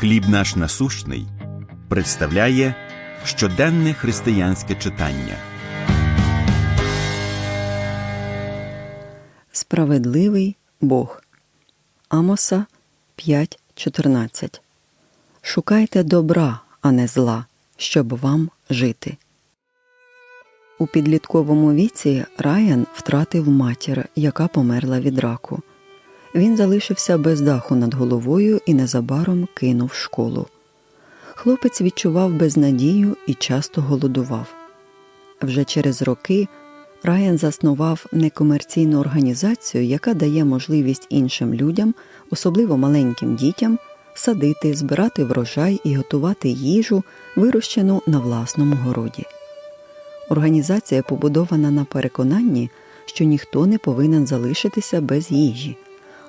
Хліб наш насущний представляє щоденне християнське читання. Справедливий Бог. Амоса 5.14. Шукайте добра, а не зла, щоб вам жити. У підлітковому віці Райан втратив матір, яка померла від раку. Він залишився без даху над головою і незабаром кинув школу. Хлопець відчував безнадію і часто голодував. Вже через роки Райан заснував некомерційну організацію, яка дає можливість іншим людям, особливо маленьким дітям, садити, збирати врожай і готувати їжу, вирощену на власному городі. Організація побудована на переконанні, що ніхто не повинен залишитися без їжі,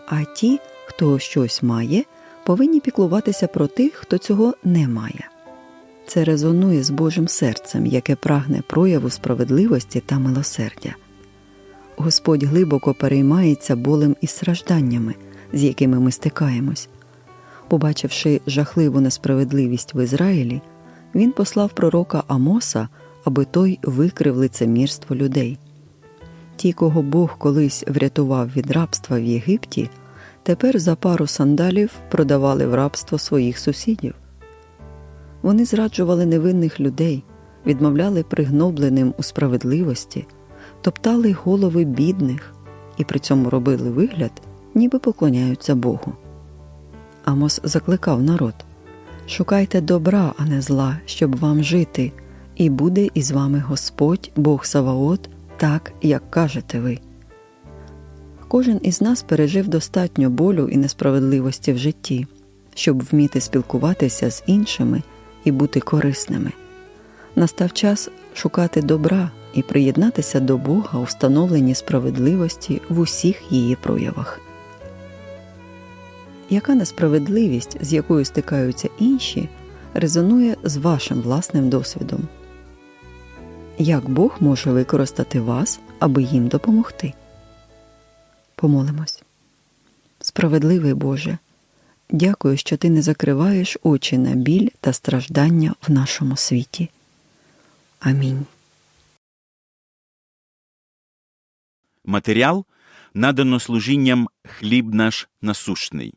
а ті, хто щось має, повинні піклуватися про тих, хто цього не має. Це резонує з Божим серцем, яке прагне прояву справедливості та милосердя. Господь глибоко переймається болем і стражданнями, з якими ми стикаємось. Побачивши жахливу несправедливість в Ізраїлі, він послав пророка Амоса, аби той викрив лицемірство людей. Ті, кого Бог колись врятував від рабства в Єгипті, тепер за пару сандалів продавали в рабство своїх сусідів. Вони зраджували невинних людей, відмовляли пригнобленим у справедливості, топтали голови бідних і при цьому робили вигляд, ніби поклоняються Богу. Амос закликав народ Шукайте добра, а не зла, щоб вам жити, і буде із вами Господь, Бог Саваот, так, як кажете ви. Кожен із нас пережив достатньо болю і несправедливості в житті, щоб вміти спілкуватися з іншими і бути корисними. Настав час шукати добра і приєднатися до Бога у встановленні справедливості в усіх її проявах. Яка несправедливість, з якою стикаються інші, резонує з вашим власним досвідом? Як Бог може використати вас, аби їм допомогти? Помолимось. Справедливий Боже, дякую, що ти не закриваєш очі на біль та страждання в нашому світі. Амінь. Матеріал надано служінням хліб наш насущний.